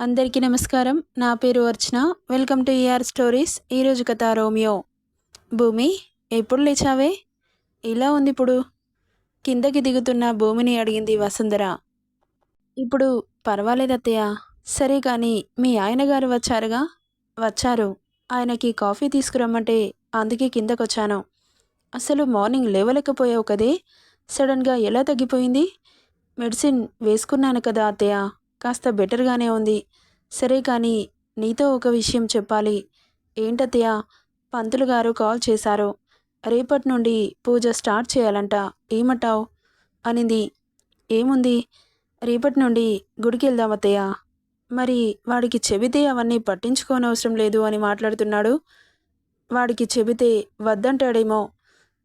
అందరికీ నమస్కారం. నా పేరు అర్చన. Welcome to ER stories. ఈరోజు కథ రోమియో. భూమి ఎప్పుడు లేచావే? ఇలా ఉంది ఇప్పుడు? కిందకి దిగుతున్న భూమిని అడిగింది వసుంధర. ఇప్పుడు పర్వాలేదత్తయ్య సరే కానీ మీ ఆయన గారు వచ్చారుగా? వచ్చారు. ఆయనకి కాఫీ తీసుకురమ్మంటే అందుకే కిందకొచ్చాను. అసలు మార్నింగ్ లేవలేకపోయావు కదే? సడన్గా ఎలా తగ్గిపోయింది? మెడిసిన్ వేసుకున్నాను కదా అత్తయ్య. కాస్త బెటర్గానే ఉంది. సరే కానీ నీతో ఒక విషయం చెప్పాలి. ఏంటత్తయ్య? పంతులు గారు కాల్ చేశారు. రేపటి నుండి పూజ స్టార్ట్ చేయాలంట. ఏమంటావు? అనింది. ఏముంది? రేపటి నుండి గుడికి వెళ్దాం మరి వాడికి చెబితే అవన్నీ పట్టించుకోనవసరం లేదు అని మాట్లాడుతున్నాడు. వాడికి చెబితే వద్దంటాడేమో.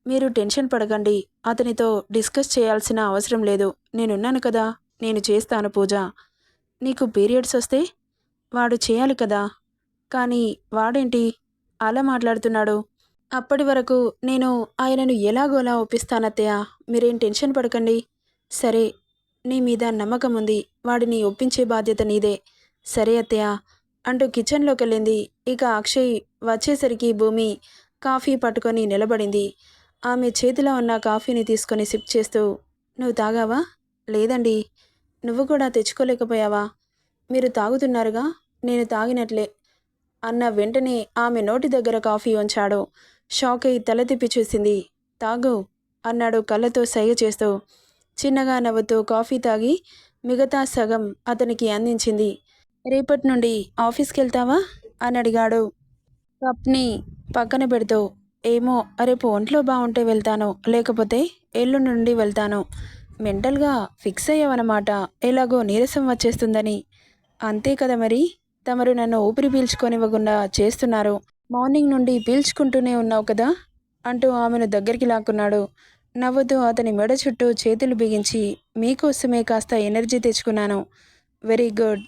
మీరు టెన్షన్ పడకండి. అతనితో డిస్కస్ చేయాల్సిన అవసరం లేదు. నేనున్నాను కదా. నేను చేస్తాను పూజ. నీకు పీరియడ్స్ వస్తే వాడు చేయాలి కదా. కానీ వాడేంటి? అలా మాట్లాడుతున్నాడు. అప్పటి వరకు నేను ఆయనను ఎలాగోలా ఒప్పిస్తానత్తయ్య. మీరేం టెన్షన్ పడకండి. సరే నీ మీద నమ్మకం ఉంది. వాడిని ఒప్పించే బాధ్యత నీదే. సరే అత్తయ్య అంటూ కిచెన్లోకి వెళ్ళింది ఇక అక్షయ్ వచ్చేసరికి భూమి కాఫీ పట్టుకొని నిలబడింది. ఆమె చేతిలో ఉన్న కాఫీని తీసుకొని సిప్ చేస్తూ నువ్వు తాగావా? లేదండి. నువ్వు కూడా తెచ్చుకోలేకపోయావా? మీరు తాగుతున్నారుగా? నేను తాగినట్లే. అన్న వెంటనే ఆమె నోటి దగ్గర కాఫీ ఉంచాడు షాక్ అయి తల తిప్పి చూసింది. తాగు అన్నాడు కళ్ళతో సైగ చేస్తూ. చిన్నగా నవ్వుతూ కాఫీ తాగి మిగతా సగం అతనికి అందించింది. రేపటి నుండి ఆఫీస్కి వెళ్తావా అని అడిగాడు. కప్ని పక్కన పెడుతూ. ఏమో రేపు ఒంట్లో బాగుంటే వెళ్తాను. లేకపోతే ఎల్లుండి నుండి వెళ్తాను. మెంటల్గా ఫిక్స్ అయ్యావన్నమాట ఎలాగో నీరసం వచ్చేస్తుందని. అంతే కదా మరి? తమరు నన్ను ఊపిరి పీల్చుకొనివ్వకుండా చేస్తున్నారు. మార్నింగ్ నుండి పీల్చుకుంటూనే ఉన్నావు కదా? అంటూ ఆమెను దగ్గరికి లాక్కున్నాడు. నవ్వుతూ అతని మెడ చుట్టూ చేతులు బిగించి మీకోసమే కాస్త ఎనర్జీ తెచ్చుకున్నాను. Very good.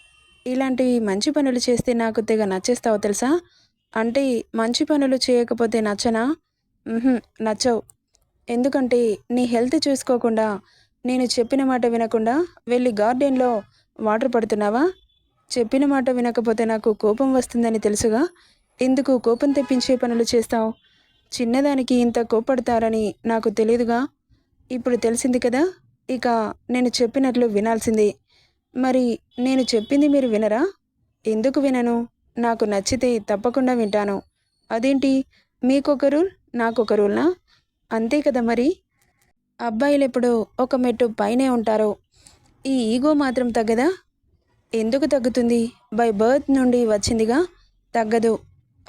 ఇలాంటివి మంచి పనులు చేస్తే నాకు తెగ నచ్చేస్తావు తెలుసా? అంటే మంచి పనులు చేయకపోతే నచ్చనా? నచ్చవు. ఎందుకంటే నీ హెల్త్ చూసుకోకుండా నేను చెప్పిన మాట వినకుండా వెళ్ళి గార్డెన్లో వాటర్ పడుతున్నావా? చెప్పిన మాట వినకపోతే నాకు కోపం వస్తుందని తెలుసుగా. ఎందుకు కోపం తెప్పించే పనులు చేస్తావు? చిన్నదానికి ఇంత కోపడతారని నాకు తెలియదుగా. ఇప్పుడు తెలిసింది కదా. ఇక నేను చెప్పినట్లు వినాల్సింది. మరి నేను చెప్పింది మీరు వినరా? ఎందుకు వినను? నాకు నచ్చితే తప్పకుండా వింటాను. అదేంటి? మీకొక రూల్ నాకొక రూల్నా? అంతే కదా మరి. అబ్బాయిలు ఎప్పుడు ఒక మెట్టు పైనే ఉంటారు. ఈ ఈగో మాత్రం తగ్గదా? ఎందుకు తగ్గుతుంది? బై బర్త్ నుండి వచ్చిందిగా? తగ్గదు.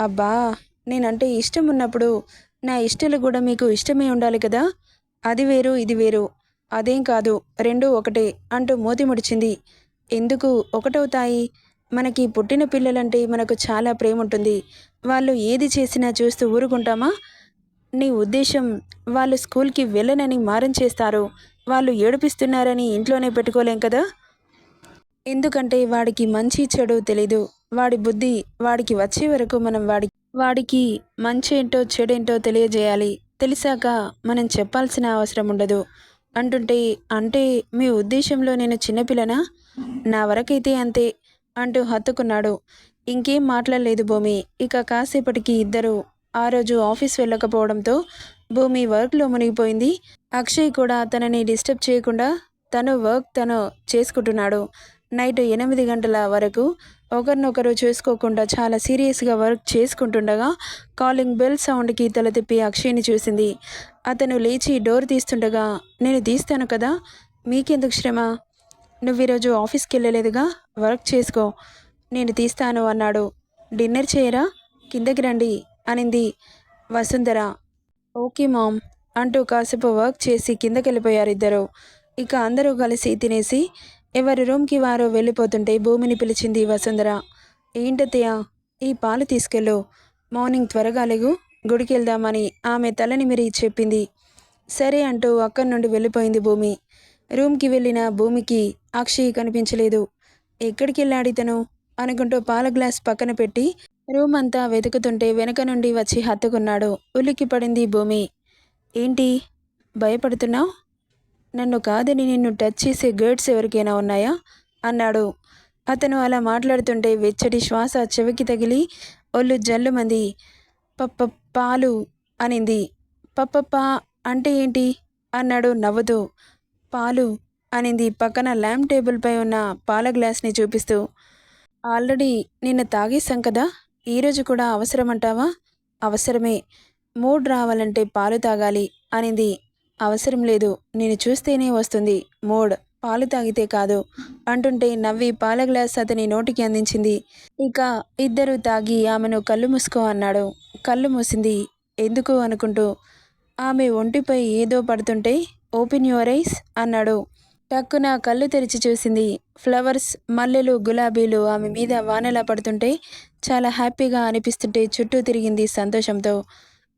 అబ్బా నేనంటే ఇష్టం ఉన్నప్పుడు నా ఇష్టాలు కూడా మీకు ఇష్టమే ఉండాలి కదా? అది వేరు ఇది వేరు. అదేం కాదు రెండు ఒకటే అంటూ మోతి ముడిచింది. ఎందుకు ఒకటవుతాయి? మనకి పుట్టిన పిల్లలంటే మనకు చాలా ప్రేమ ఉంటుంది. వాళ్ళు ఏది చేసినా చూస్తూ ఊరుకుంటామా? నీ ఉద్దేశం వాళ్ళు స్కూల్కి వెళ్ళనని మారం చేస్తారు. వాళ్ళు ఏడిపిస్తున్నారని ఇంట్లోనే పెట్టుకోలేం కదా? ఎందుకంటే వాడికి మంచి చెడు తెలీదు. వాడి బుద్ధి వాడికి వచ్చే వరకు మనం వాడి వాడికి మంచి ఏంటో చెడేంటో తెలియజేయాలి. తెలిసాక మనం చెప్పాల్సిన అవసరం ఉండదు. అంటుంటే అంటే మీ ఉద్దేశంలో నేను చిన్నపిల్లనా? నా వరకైతే అంతే అంటూ హత్తుకున్నాడు. ఇంకేం మాట్లాడలేదు భూమి. ఇక కాసేపటికి ఇద్దరు ఆ రోజు ఆఫీస్ వెళ్ళకపోవడంతో భూమి వర్క్లో మునిగిపోయింది. అక్షయ్ కూడా తనని డిస్టర్బ్ చేయకుండా తను వర్క్ తను చేసుకుంటున్నాడు. నైట్ ఎనిమిది గంటల వరకు ఒకరినొకరు చూసుకోకుండా చాలా సీరియస్గా వర్క్ చేసుకుంటుండగా కాలింగ్ బెల్ సౌండ్కి తల తిప్పి అక్షయ్ని చూసింది. అతను లేచి డోర్ తీస్తుండగా నేను తీస్తాను కదా మీకెందుకు శ్రమ? నువ్వు ఈరోజు ఆఫీస్కి వెళ్ళలేదుగా వర్క్ చేసుకో. నేను తీస్తాను అన్నాడు. డిన్నర్ చేయరా? కిందకి రండి అనింది వసుంధర. ఓకే మామ్ అంటూ కాసేపు వర్క్ చేసి కిందకి వెళ్ళిపోయారు ఇద్దరు. ఇక అందరూ కలిసి తినేసి ఎవరి రూమ్కి వారు వెళ్ళిపోతుంటే భూమిని పిలిచింది వసుంధర. ఏంటత్తయ్య ఈ పాలు తీసుకెళ్ళు. మార్నింగ్ త్వరగా లేగు గుడికి వెళ్దామని ఆమె తలని మిరి చెప్పింది. సరే అంటూ అక్కడి నుండి వెళ్ళిపోయింది భూమి. రూమ్కి వెళ్ళిన భూమికి అక్షయ్ కనిపించలేదు. ఎక్కడికి వెళ్ళాడు ఇతను? అనుకుంటూ పాల గ్లాస్ పక్కన పెట్టి రూమ్ అంతా వెతుకుతుంటే వెనక నుండి వచ్చి హత్తుకున్నాడు. ఉలిక్కి పడింది భూమి. ఏంటి? భయపడుతున్నావు? నన్ను కాదని నిన్ను టచ్ చేసే గర్డ్స్ ఎవరికైనా ఉన్నాయా? అన్నాడు. అతను అలా మాట్లాడుతుంటే వెచ్చటి శ్వాస చెవికి తగిలి ఒళ్ళు జల్లుమంది పప్ప పాలు అనింది. పప్పప్ప అంటే ఏంటి? అన్నాడు నవ్వుతూ. పాలు అనింది పక్కన ల్యాంప్ టేబుల్పై ఉన్న పాల గ్లాస్ని చూపిస్తూ. ఆల్రెడీ నిన్న తాగేశాం కదా? ఈరోజు కూడా అవసరమంటావా? అవసరమే. మూడ్ రావాలంటే పాలు తాగాలి అనింది. అవసరం లేదు నేను చూస్తేనే వస్తుంది. మూడ్ పాలు తాగితే కాదు అంటుంటే నవ్వి పాల గ్లాస్ అతని నోటికి అందించింది. ఇక ఇద్దరు తాగి ఆమెను కళ్ళు మూసుకో అన్నాడు. కళ్ళు మూసింది. ఎందుకు అనుకుంటూ? ఆమె ఒంటిపై ఏదో పడుతుంటే ఓపెన్ యువర్ ఐస్ అన్నాడు. టక్కున కళ్ళు తెరిచి చూసింది. ఫ్లవర్స్ మల్లెలు గులాబీలు ఆమె మీద వానలా పడుతుంటే చాలా హ్యాపీగా అనిపిస్తుంటే చుట్టూ తిరిగింది సంతోషంతో.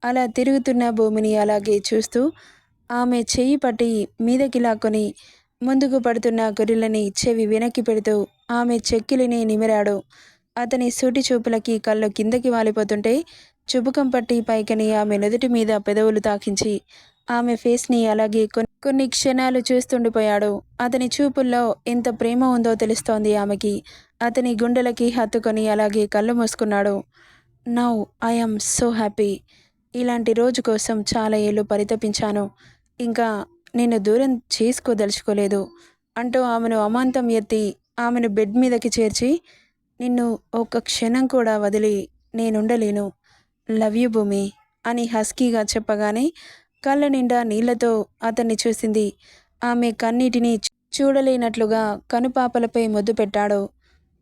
అలా తిరుగుతున్న భూమిని అలాగే చూస్తూ ఆమె చెయ్యి పట్టి మీదకి లాక్కొని ముందుకు పడుతున్న గొర్రెలని చెవి వెనక్కి పెడుతూ ఆమె చెక్కిలిని నిమిరాడు. అతని సూటి చూపులకి కళ్ళు కిందకి వాలిపోతుంటే చుబుకం పట్టి పైకని ఆమె నుదుటి మీద పెదవులు తాకించి ఆమె ఫేస్ని అలాగే కొన్ని కొన్ని క్షణాలు చూస్తుండిపోయాడు. అతని చూపుల్లో ఎంత ప్రేమ ఉందో తెలుస్తోంది ఆమెకి. అతని గుండెలకి హత్తుకొని అలాగే కళ్ళు మూసుకున్నాడు. Now I'm so happy. ఇలాంటి రోజు కోసం చాలా ఏళ్ళు పరితపించాను. ఇంకా నేను దూరం చేసుకోదలుచుకోలేదు. అంటూ ఆమెను అమాంతం ఎత్తి ఆమెను బెడ్ మీదకి చేర్చి నిన్ను ఒక్క క్షణం కూడా వదిలి నేనుండలేను. లవ్ యు భూమి అని హస్కీగా చెప్పగానే కళ్ళ నిండా నీళ్ళతో అతన్ని చూసింది. ఆమె కన్నీటిని చూడలేనట్లుగా కనుపాపలపై ముద్దు పెట్టాడు.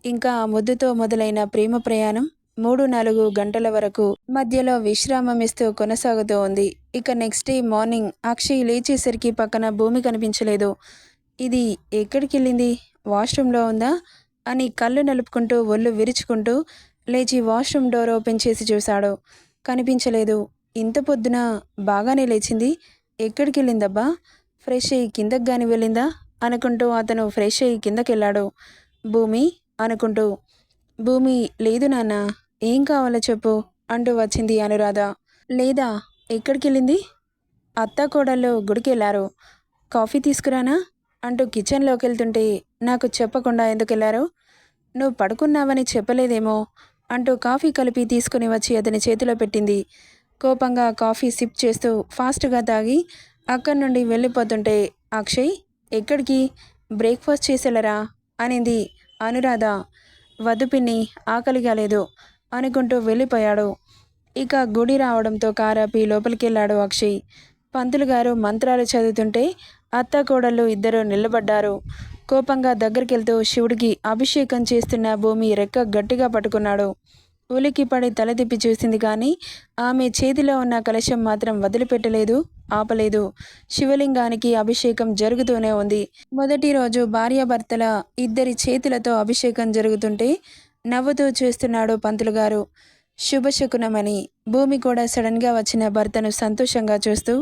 ఇంకా ఆ ముద్దుతో మొదలైన ప్రేమ ప్రయాణం మూడు నాలుగు గంటల వరకు మధ్యలో విశ్రామం ఇస్తూ కొనసాగుతూ ఉంది. ఇక నెక్స్ట్ డే మార్నింగ్ అక్షయ్ లేచేసరికి పక్కన భూమి కనిపించలేదు. ఇది ఎక్కడికి వెళ్ళింది వాష్రూమ్లో ఉందా? అని కళ్ళు నలుపుకుంటూ ఒళ్ళు విరుచుకుంటూ లేచి వాష్రూమ్ డోర్ ఓపెన్ చేసి చూశాడు. కనిపించలేదు. ఇంత పొద్దున బాగానే లేచింది. ఎక్కడికి వెళ్ళిందబ్బా ఫ్రెష్ అయ్యి కిందకి గాని వెళ్ళిందా? అనుకుంటూ అతను ఫ్రెష్ అయ్యి కిందకి వెళ్ళాడు భూమి అనుకుంటూ భూమి లేదు నాన్న. ఏం కావాలో చెప్పు అంటూ వచ్చింది అనురాధ. లేదా ఎక్కడికి వెళ్ళింది అత్త కోడళ్ళు గుడికి వెళ్ళారు కాఫీ తీసుకురానా? అంటూ కిచెన్లోకి వెళ్తుంటే నాకు చెప్పకుండా ఎందుకు వెళ్ళారు నువ్వు పడుకున్నావని చెప్పలేదేమో అంటూ కాఫీ కలిపి తీసుకుని వచ్చి అతని చేతిలో పెట్టింది. కోపంగా కాఫీ సిప్ చేస్తూ ఫాస్ట్గా తాగి అక్కడి నుండి వెళ్ళిపోతుంటే అక్షయ్ ఎక్కడికి? బ్రేక్ఫాస్ట్ చేసేలరా అనింది అనురాధ. వద్దు పిన్ని ఆకలిగా లేదు. అనుకుంటూ వెళ్ళిపోయాడు. ఇక గుడి రావడంతో కారాపి లోపలికెళ్ళాడు అక్షయ్. పంతులు గారు మంత్రాలు చదువుతుంటే అత్త కోడళ్ళు ఇద్దరు నిలబడ్డారు. కోపంగా దగ్గరికెళ్తూ శివుడికి అభిషేకం చేస్తున్న భూమి రెక్క గట్టిగా పట్టుకున్నాడు. ఉలికి పడి తల తిప్పి చూసింది కానీ ఆమె చేతిలో ఉన్న కలశం మాత్రం వదిలిపెట్టలేదు ఆపలేదు. శివలింగానికి అభిషేకం జరుగుతూనే ఉంది. మొదటి రోజు భార్యాభర్తల ఇద్దరి చేతులతో అభిషేకం జరుగుతుంటే నవ్వుతూ చూస్తున్నాడు పంతులు గారు. శుభశకునమని. భూమి కూడా సడన్గా వచ్చిన భర్తను సంతోషంగా చూస్తూ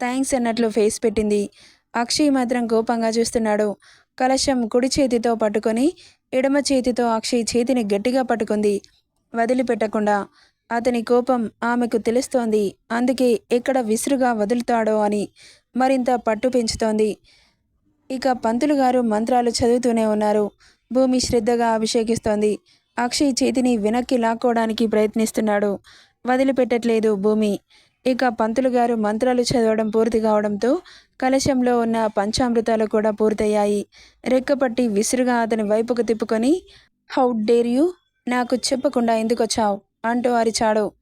థ్యాంక్స్ అన్నట్లు ఫేస్ పెట్టింది. అక్షయ్ మాత్రం కోపంగా చూస్తున్నాడు. కలశం కుడి చేతితో పట్టుకొని ఎడమ చేతితో అక్షయ్ చేతిని గట్టిగా పట్టుకుంది. వదిలిపెట్టకుండా. అతని కోపం ఆమెకు తెలుస్తోంది. అందుకే ఎక్కడ విసురుగా వదులుతాడో అని మరింత పట్టు పెంచుతోంది. ఇక పంతులు గారు మంత్రాలు చదువుతూనే ఉన్నారు. భూమి శ్రద్ధగా అభిషేకిస్తోంది. అక్షయ్ చేతిని వెనక్కి లాక్కోవడానికి ప్రయత్నిస్తున్నాడు. వదిలిపెట్టట్లేదు భూమి. ఇక పంతులు గారు మంత్రాలు చదవడం పూర్తి కావడంతో కలశంలో ఉన్న పంచామృతాలు కూడా పూర్తయ్యాయి. రెక్కపట్టి విసురుగా అతని వైపుకు తిప్పుకొని హౌ డేర్ యూ? నాకు చెప్పకుండా ఎందుకొచ్చావు అంటూ అరిచాడు.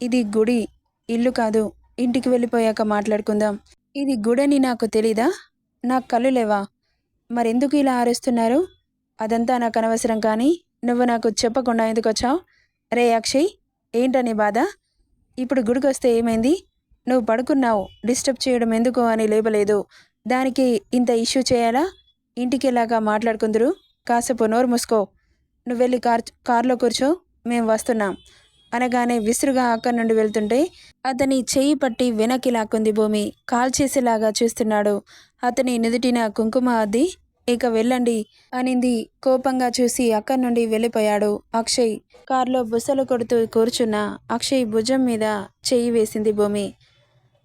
ఇది గుడి. ఇల్లు కాదు. ఇంటికి వెళ్ళిపోయాక మాట్లాడుకుందాం. ఇది గుడని నాకు తెలీదా? నాకు కళ్ళు లేవా? మరెందుకు ఇలా అరుస్తున్నారు అదంతా నాకు అనవసరం కానీ నువ్వు నాకు చెప్పకుండా ఎందుకు వచ్చావు? రే అక్షయ్ ఏంటని బాధ? ఇప్పుడు గుడికి వస్తే ఏమైంది? నువ్వు పడుకున్నావు డిస్టర్బ్ చేయడం ఎందుకు అని లేపలేదు. దానికి ఇంత ఇష్యూ చేయాలా? ఇంటికి మాట్లాడుకుందరు. కాసేపు నోరు మూసుకో. నువ్వు వెళ్ళి కార్ కార్లో కూర్చో. మేము వస్తున్నాం. అనగానే విసురుగా అక్కడి నుండి వెళ్తుంటే అతని చెయ్యి పట్టి వెనక్కి లాక్కుంది భూమి. కాల్ చేసేలాగా చూస్తున్నాడు. అతని నుదుటిన కుంకుమ అద్ది ఇక వెళ్ళండి అనింది కోపంగా చూసి అక్కడి నుండి వెళ్ళిపోయాడు అక్షయ్. కారులో బుసలు కొడుతూ కూర్చున్న అక్షయ్ భుజం మీద చెయ్యి వేసింది భూమి.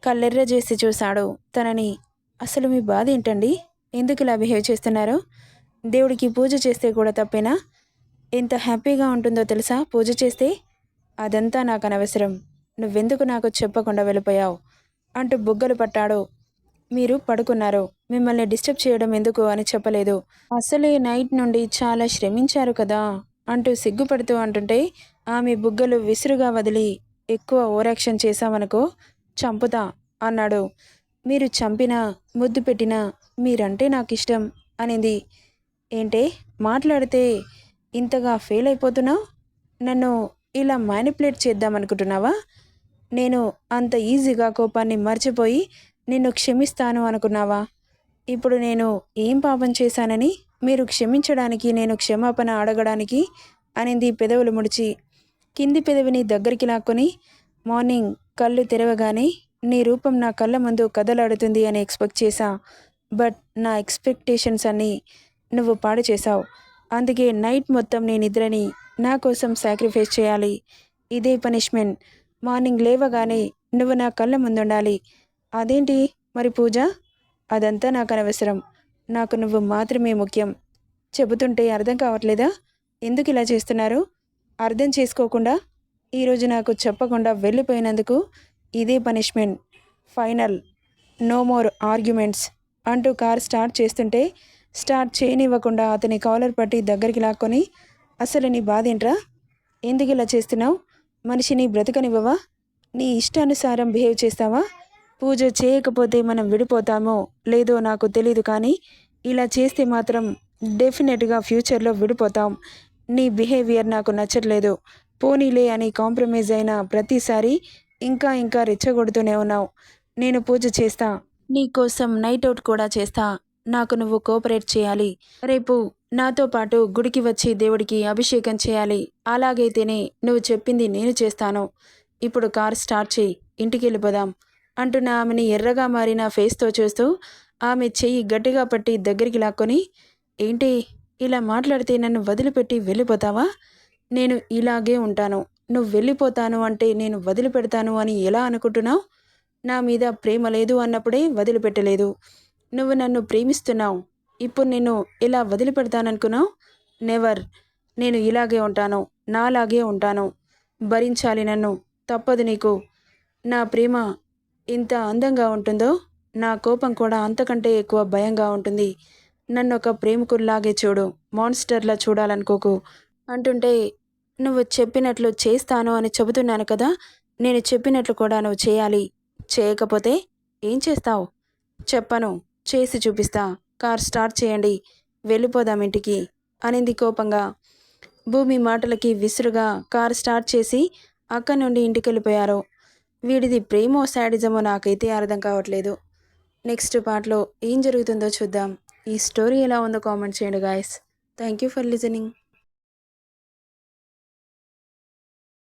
కళ్ళెర్ర చేసి చూశాడు. తనని అసలు మీ బాధ ఏంటండి? ఎందుకు ఇలా బిహేవ్ చేస్తున్నారు? దేవుడికి పూజ చేస్తే కూడా తప్పేనా? ఎంత హ్యాపీగా ఉంటుందో తెలుసా పూజ చేస్తే? అదంతా నాకు అనవసరం. నువ్వెందుకు నాకు చెప్పకుండా వెళ్ళిపోయావు? అంటూ బుగ్గలు పట్టాడు మీరు పడుకున్నారు. మిమ్మల్ని డిస్టర్బ్ చేయడం ఎందుకు అని చెప్పలేదు. అసలే నైట్ నుండి చాలా శ్రమించారు కదా అంటూ సిగ్గుపడుతూ అంటుంటే ఆమె బుగ్గలు విసురుగా వదిలి ఎక్కువ ఓరాక్షన్ చేశామనుకో చంపుతా అన్నాడు. మీరు చంపినా ముద్దు పెట్టినా మీరంటే నాకు ఇష్టం అనేది. ఏంటే మాట్లాడితే ఇంతగా ఫెయిల్ అయిపోతున్నావు నన్ను ఇలా మ్యానిపులేట్ చేద్దామనుకుంటున్నావా? నేను అంత ఈజీగా కోపాన్ని మర్చిపోయి నిన్ను క్షమిస్తాను అనుకున్నావా? ఇప్పుడు నేను ఏం పాపం చేశానని? మీరు క్షమించడానికి నేను క్షమాపణ అడగడానికి అనింది పెదవులు ముడిచి. కింది పెదవిని దగ్గరికి లాక్కొని మార్నింగ్ కళ్ళు తెరవగానే నీ రూపం నా కళ్ళ ముందు కదలాడుతుంది అని ఎక్స్పెక్ట్ చేశా. బట్ నా ఎక్స్పెక్టేషన్స్ అన్నీ నువ్వు పాడు చేశావు. అందుకే నైట్ మొత్తం నేను నిద్రని నా కోసం సాక్రిఫైస్ చేయాలి. ఇదే పనిష్మెంట్. మార్నింగ్ లేవగానే నువ్వు నా కళ్ళ ముందుండాలి. అదేంటి? మరి పూజ? అదంతా నాకు అనవసరం. నాకు నువ్వు మాత్రమే ముఖ్యం. చెబుతుంటే అర్థం కావట్లేదా? ఎందుకు ఇలా చేస్తున్నారు? అర్థం చేసుకోకుండా? ఈరోజు నాకు చెప్పకుండా వెళ్ళిపోయినందుకు ఇదే punishment. Final. No more arguments అంటూ కార్ స్టార్ట్ చేస్తుంటే స్టార్ట్ చేయనివ్వకుండా అతని కాలర్ పట్టి దగ్గరికి లాక్కొని అసలు నీ బాధేంట్రా ఎందుకు ఇలా చేస్తున్నావు? మనిషిని బ్రతకనివ్వవా? నీ ఇష్టానుసారం బిహేవ్ చేస్తావా? పూజ చేయకపోతే మనం విడిపోతామో లేదో నాకు తెలీదు కానీ ఇలా చేస్తే మాత్రం డెఫినెట్గా ఫ్యూచర్లో విడిపోతాం. నీ బిహేవియర్ నాకు నచ్చట్లేదు. పోనీలే అని కాంప్రమైజ్ అయిన ప్రతిసారి ఇంకా ఇంకా రెచ్చగొడుతూనే ఉన్నావు. నేను పూజ చేస్తా. నీకోసం నైట్ అవుట్ కూడా చేస్తా. నాకు నువ్వు కోఆపరేట్ చేయాలి. రేపు నాతో పాటు గుడికి వచ్చి దేవుడికి అభిషేకం చేయాలి. అలాగైతేనే నువ్వు చెప్పింది నేను చేస్తాను. ఇప్పుడు కార్ స్టార్ట్ చేయి. ఇంటికి వెళ్ళిపోదాం అంటున్న ఆమెని ఎర్రగా మారిన ఫేస్తో చూస్తూ ఆమె చెయ్యి గట్టిగా పట్టి దగ్గరికి లాక్కొని ఏంటి ఇలా మాట్లాడితే నన్ను వదిలిపెట్టి వెళ్ళిపోతావా? నేను ఇలాగే ఉంటాను. నువ్వు వెళ్ళిపోతాను అంటే నేను వదిలిపెడతాను అని ఎలా అనుకుంటున్నావు? నా మీద ప్రేమ లేదు అన్నప్పుడే వదిలిపెట్టలేదు. నువ్వు నన్ను ప్రేమిస్తున్నావు. ఇప్పుడు నేను ఇలా వదిలిపెడతాననుకున్నావు? నెవర్. నేను ఇలాగే ఉంటాను. నాలాగే ఉంటాను. భరించాలి నన్ను. తప్పదు నీకు. నా ప్రేమ ఇంత అందంగా ఉంటుందో? నా కోపం కూడా అంతకంటే ఎక్కువ భయంగా ఉంటుంది. నన్ను ఒక ప్రేమికుల్లాగే చూడు మాన్స్టర్లా చూడాలనుకోకు. అంటుంటే నువ్వు చెప్పినట్లు చేస్తాను అని చెబుతున్నాను కదా నేను చెప్పినట్లు కూడా నువ్వు చేయాలి. చేయకపోతే ఏం చేస్తావు? చెప్పను చేసి చూపిస్తా. కార్ స్టార్ట్ చేయండి వెళ్ళిపోదాం ఇంటికి అనింది కోపంగా. భూమి మాటలకి విసురుగా కార్ స్టార్ట్ చేసి అక్కడి నుండి ఇంటికి వెళ్ళిపోయారు వీడిది ప్రేమో శాడిజమో నాకైతే అర్థం కావట్లేదు. నెక్స్ట్ పార్ట్లో ఏం జరుగుతుందో చూద్దాం. ఈ స్టోరీ ఎలా ఉందో కామెంట్ చేయండి guys thank you for listening